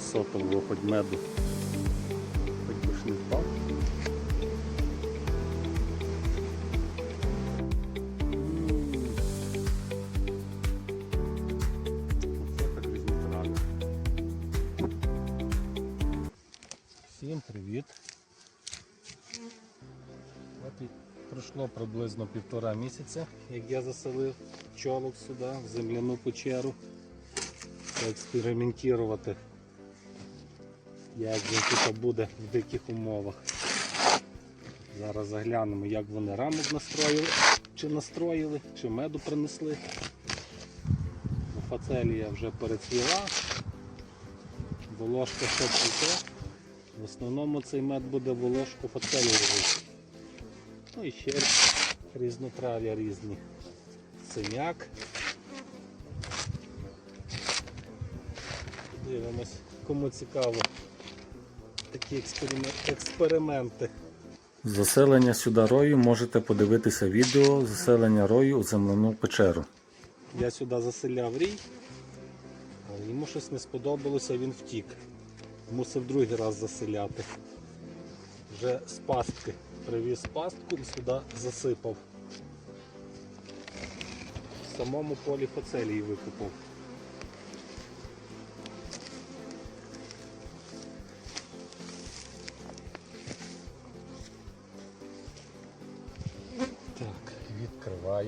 сотового хоч меду. Хоч би ж не впав. Всім привіт! От і пройшло приблизно півтора місяця, як я заселив пчолок сюди, в земляну печеру, експериментувати, як він тут буде в диких умовах. Зараз заглянемо, як вони рамок настроїли, чи настроїли, чи меду принесли. Фацелія вже перецвіла, волошка ще цвіте. В основному цей мед буде волошку фацелієвий. Ну і ще різнотрав'я різні. Синяк. Дивимось, кому цікаво такі експерименти. Заселення сюди рою можете подивитися відео заселення рою у земляну печеру. Я сюди заселяв рій, але йому щось не сподобалося, він втік. Мусив другий раз заселяти. Вже з пастки. Привіз пастку і сюди засипав. В самому полі фацелії викупав.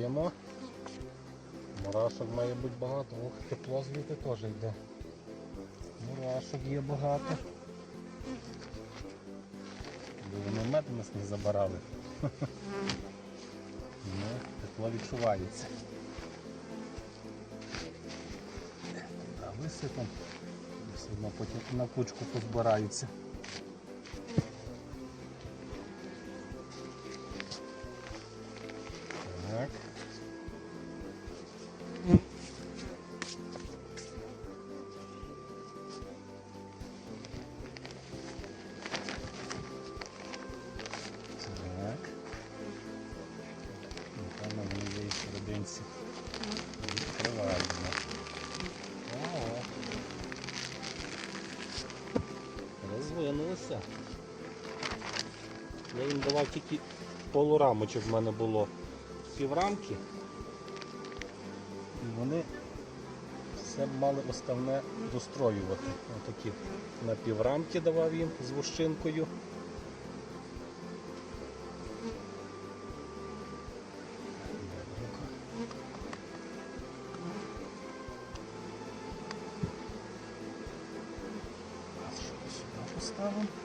Відкриваємо. Мурашок має бути багато. Ох, тепло звідти теж йде. Мурашок є багато. Вони мед у нас не забирали. Ну, тепло відчувається. Туди висипом. Все одно потім на кучку позбираються. Так. Давав тільки полурамочок в мене було піврамки. І вони все мали основне достроювати. Отакі на піврамки давав їм з вущинкою. Поставимо?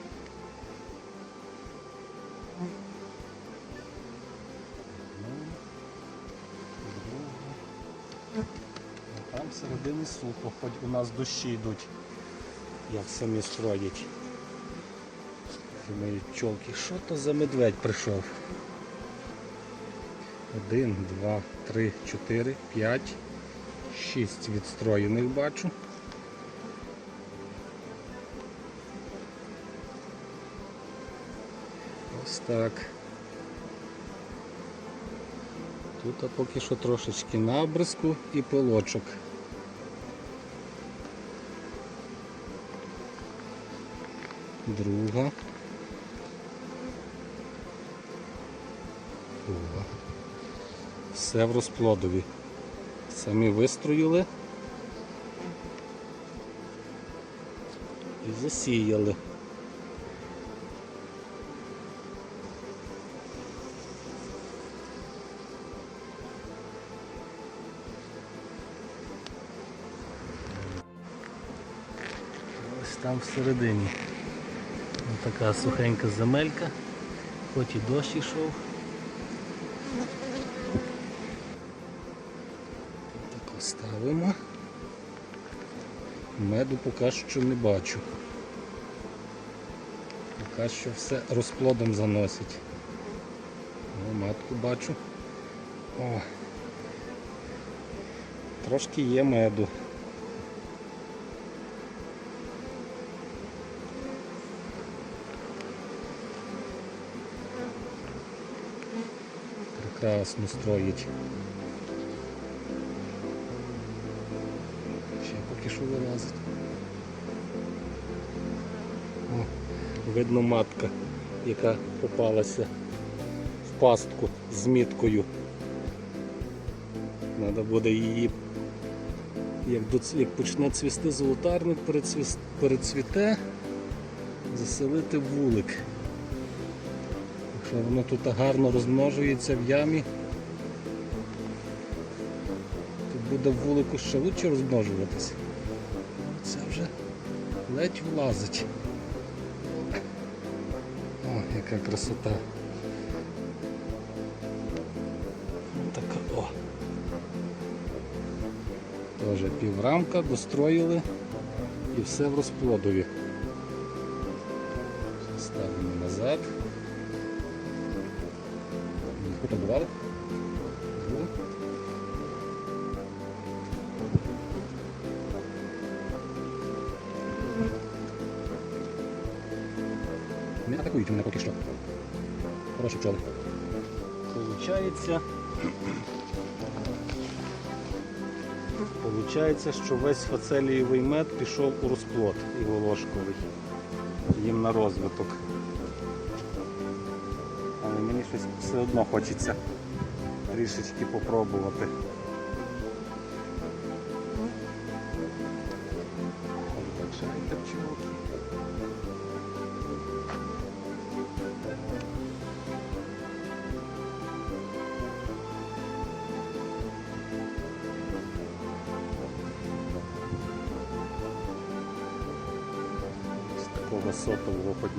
Там всередині сухо, хоч у нас дощі йдуть, як самі строять. Думаю, пчолки, що то за медведь прийшов? Один, два, три, чотири, п'ять, шість відстроєних бачу. Ось так. Тут поки що трошечки набризку і пилочок. Друга. Друга. Все в розплодові. Самі вистроїли і засіяли. Ось там всередині. Така сухенька земелька, хоч і дощ йшов. Так оставимо. Меду поки що не бачу. Поки що все розплодом заносить. О, матку бачу. О. Трошки є меду. Прекрасно строїть. Ще поки що вилазить. Видно матка, яка попалася в пастку з міткою. Треба буде її, як, доц- як почне цвісти золотарник, перецвіте, заселити вулик. Воно тут гарно розмножується в ямі, то буде вулику ще лучше розмножуватися. Це вже ледь влазить. О, яка красота. Така о. Теж піврамка достроїли і все в розплодові. Фотографували? Було? Не атакують мене поки що. Хороші пчоли. Получається. Получається, що весь фацелієвий мед пішов у розплод і волошковий. Їм на розвиток. Мені щось все одно хочеться трішечки попробувати. З такого сотового хоч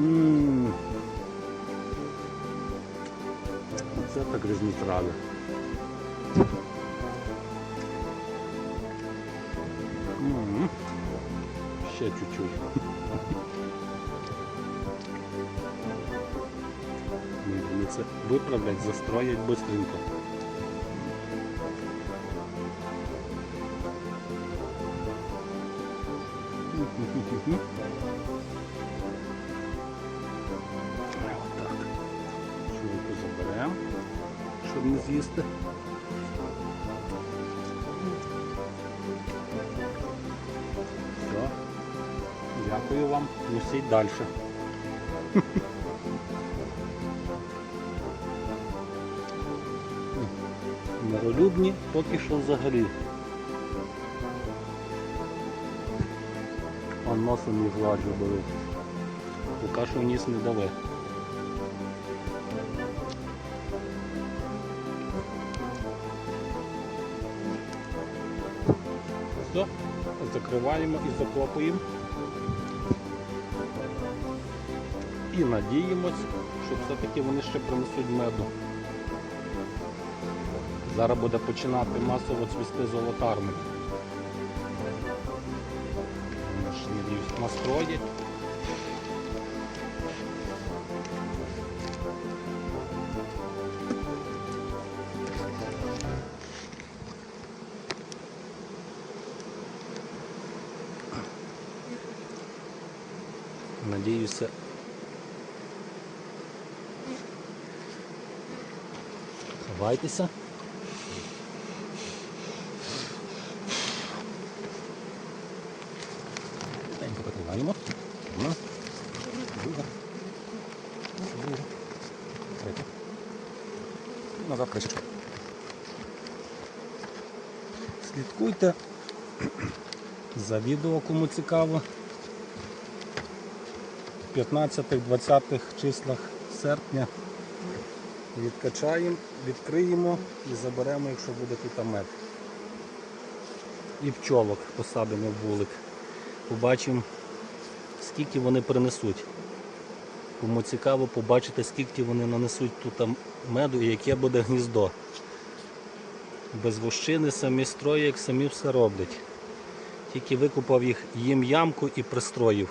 Ммм. Оце так різні трави. М. Ще чуть-чуть. Це виправлять, застроять швидко. Все. Дякую вам. Носіть далі. Миролюбні поки що взагалі. Он носом не зладжу беру. Поки що в ніс не дали. Закриваємо і закопуємо. І надіємось, що все-таки вони ще принесуть меду. Зараз буде починати масово цвісти золотарник. Настроїть. надіюсь, настроять. Надіюся. Ховайтеся. Тенько покриваємо. Одна. Друга. Друга. Третя. І Назад кришечку. Слідкуйте за відео, кому цікаво. В 15-20 числах серпня відкачаємо, відкриємо і заберемо, якщо буде тут мед. І пчолок посадимо в вулик. Побачимо, скільки вони принесуть. Кому цікаво побачити, скільки вони нанесуть тут меду і яке буде гніздо. Без вощини самі строїть, самі все роблять. Тільки викупав їх їм ямку і пристроїв.